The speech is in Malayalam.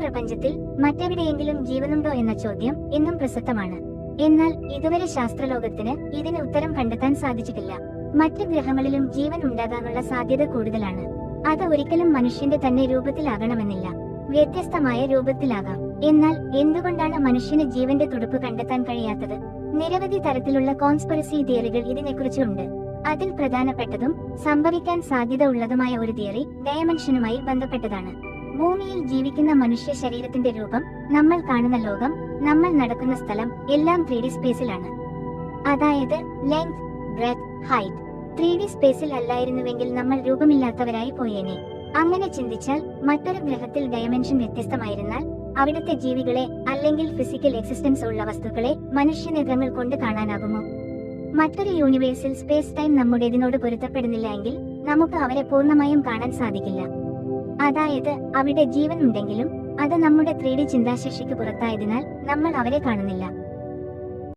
പ്രപഞ്ചത്തിൽ മറ്റെവിടെയെങ്കിലും ജീവനുണ്ടോ എന്ന ചോദ്യം ഇന്നും പ്രസക്തമാണ്. എന്നാൽ ഇതുവരെ ശാസ്ത്രലോകത്തിന് ഇതിന് ഉത്തരം കണ്ടെത്താൻ സാധിച്ചിട്ടില്ല. മറ്റു ഗ്രഹങ്ങളിലും ജീവൻ ഉണ്ടാകാനുള്ള സാധ്യത കൂടുതലാണ്. അത് ഒരിക്കലും മനുഷ്യന്റെ തന്നെ രൂപത്തിലാകണമെന്നില്ല. വ്യത്യസ്തമായ രൂപത്തിലാകാം. എന്നാൽ എന്തുകൊണ്ടാണ് മനുഷ്യന് ജീവന്റെ തുടുപ്പ് കണ്ടെത്താൻ കഴിയാത്തത്? നിരവധി തരത്തിലുള്ള കോൺസ്പെറസി തിയറികൾ ഇതിനെക്കുറിച്ചുണ്ട് അതിൽ പ്രധാനപ്പെട്ടതും സംഭവിക്കാൻ സാധ്യത ഉള്ളതുമായ ഒരു തിയറി ഡയമെൻഷനുമായി ബന്ധപ്പെട്ടതാണ്. ഭൂമിയിൽ ജീവിക്കുന്ന മനുഷ്യ ശരീരത്തിന്റെ രൂപം നമ്മൾ കാണുന്ന ലോകം നമ്മൾ നടക്കുന്ന സ്ഥലം എല്ലാം ത്രീ ഡി സ്പേസിലാണ് അതായത് length breadth height three D സ്പേസിൽ അല്ലായിരുന്നുവെങ്കിൽ നമ്മൾ രൂപമില്ലാത്തവരായി പോയേനെ. അങ്ങനെ ചിന്തിച്ചാൽ മറ്റൊരു ഗ്രഹത്തിൽ ഡയമെൻഷൻ വ്യത്യസ്തമായിരുന്നാൽ അവിടുത്തെ ജീവികളെ അല്ലെങ്കിൽ ഫിസിക്കൽ എക്സിസ്റ്റൻസ് ഉള്ള വസ്തുക്കളെ മനുഷ്യ മനുഷ്യനേത്രങ്ങൾ കൊണ്ട് കാണാനാകുമോ? മറ്റൊരു യൂണിവേഴ്സിൽ സ്പേസ് ടൈം നമ്മുടേതിനോട് പൊരുത്തപ്പെടുന്നില്ല എങ്കിൽ നമുക്ക് അവരെ പൂർണമായും കാണാൻ സാധിക്കില്ല. അതായത് അവിടെ ജീവൻ ഉണ്ടെങ്കിലും അത് നമ്മുടെ ത്രീ ഡി ചിന്താശേഷിക്ക് പുറത്തായതിനാൽ നമ്മൾ അവരെ കാണുന്നില്ല.